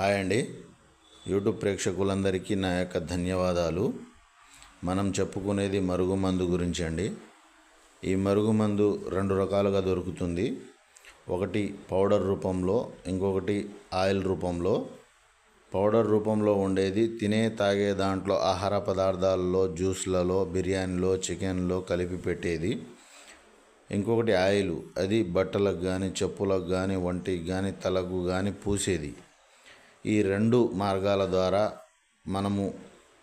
Hi అండి. YouTube ప్రేక్షకులందరికీ నా యొక్క ధన్యవాదాలు. మనం చెప్పుకునేది మరుగుమందు గురించి అండి. ఈ మరుగుమందు రెండు రకాలుగా దొరుకుతుంది. ఒకటి పౌడర్ రూపంలో ఇంకొకటి ఆయిల్ రూపంలో. పౌడర్ రూపంలో ఉండేది తినే తాగే దాంట్లో ఆహార పదార్థాలలో జ్యూస్లలో బిర్యానీలో చికెన్లో కలిపి పెట్టేది. ఇంకొకటి ఆయిల్ అది బట్టలకు కానీ చెప్పులకు కానీ వంటికి కానీ తలకు కానీ పూసేది. ఈ రెండు మార్గాల ద్వారా మనము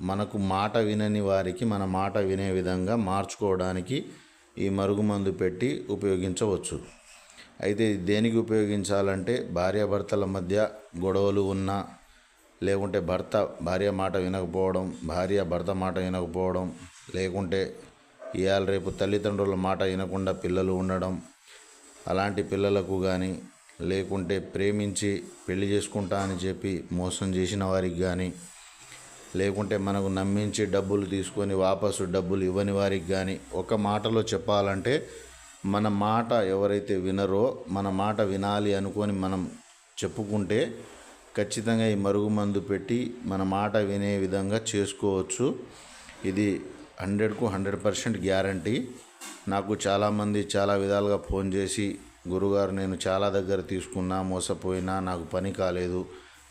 మనకు మాట వినని వారికి మన మాట వినే విధంగా మార్చుకోవడానికి ఈ మరుగుమందు పెట్టి ఉపయోగించవచ్చు. అయితే దేనికి ఉపయోగించాలంటే భార్యాభర్తల మధ్య గొడవలు ఉన్నా లేకుంటే భర్త భార్య మాట వినకపోవడం భార్య భర్త మాట వినకపోవడం లేకుంటే ఇవాళ రేపు తల్లిదండ్రుల మాట వినకుండా పిల్లలు ఉండడం అలాంటి పిల్లలకు కానీ లేకుంటే ప్రేమించి పెళ్ళి చేసుకుంటా అని చెప్పి మోసం చేసిన వారికి కానీ లేకుంటే మనకు నమ్మించి డబ్బులు తీసుకొని వాపసు డబ్బులు ఇవ్వని వారికి కానీ ఒక మాటలో చెప్పాలంటే మన మాట ఎవరైతే వినరో మన మాట వినాలి అనుకొని మనం చెప్పుకుంటే ఖచ్చితంగా ఈ మరుగుమందు పెట్టి మన మాట వినే విధంగా చేసుకోవచ్చు. ఇది హండ్రెడ్కు హండ్రెడ్ పర్సెంట్ గ్యారంటీ. నాకు చాలామంది చాలా విధాలుగా ఫోన్ చేసి గురుగారు నేను చాలా దగ్గర తీసుకున్నా మోసపోయినా నాకు పని కాలేదు.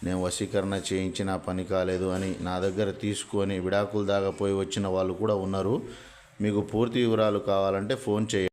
నేను వశీకరణ చేయించినా పని కాలేదు అని నా దగ్గర తీసుకొని విడాకులు దాకా పోయి వచ్చిన వాళ్ళు కూడా ఉన్నారు. మీకు పూర్తి వివరాలు కావాలంటే ఫోన్ చేయండి.